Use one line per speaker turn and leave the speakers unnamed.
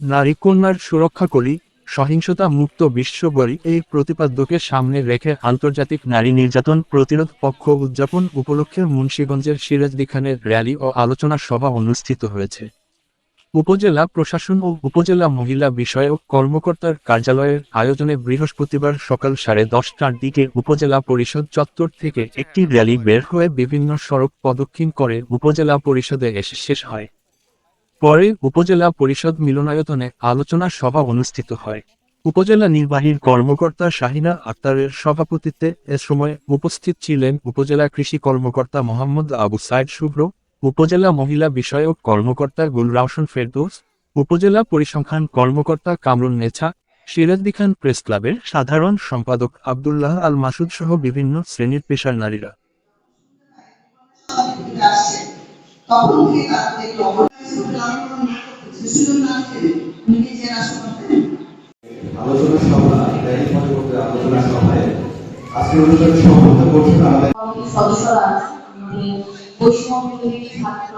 নারী কন্যার সুরক্ষা করি, সহিংসতা মুক্ত বিশ্ব গড়ি, এই প্রতিপাদ্যকে সামনে রেখে আন্তর্জাতিক নারী নির্যাতন প্রতিরোধ পক্ষ উদযাপন উপলক্ষে মুন্সীগঞ্জের সিরাজদি খানের র্যালি ও আলোচনা সভা অনুষ্ঠিত হয়েছে। উপজেলা প্রশাসন ও উপজেলা মহিলা বিষয়ক কর্মকর্তার কার্যালয়ের আয়োজনে বৃহস্পতিবার সকাল সাড়ে দশটার দিকে উপজেলা পরিষদ চত্বর থেকে একটি র্যালি বের হয়ে বিভিন্ন সড়ক প্রদক্ষিণ করে উপজেলা পরিষদে এসে শেষ হয়। পরে উপজেলা পরিষদ মিলনায়তনে আলোচনা সভা অনুষ্ঠিত হয়। উপজেলা নির্বাহীর কর্মকর্তা শাহিনা আক্তারের সভাপতিত্বে এ সময় উপস্থিত ছিলেন উপজেলা কৃষি কর্মকর্তা মোহাম্মদ আবু সাইদ শুভ্র, উপজেলা মহিলা বিষয়ক কর্মকর্তা গুল গুলরাওশন ফেরদৌস, উপজেলা পরিসংখ্যান কর্মকর্তা কামরুন নেছা, সিরাজদি খান প্রেস ক্লাবের সাধারণ সম্পাদক আবদুল্লাহ আল মাসুদ সহ বিভিন্ন শ্রেণির পেশার নারীরা।
আলোচনা সভা র্যালি পরবর্তী আলোচনা সভায় আজকে অনুষ্ঠানে
সদস্যরা বৈষম্য ছাত্র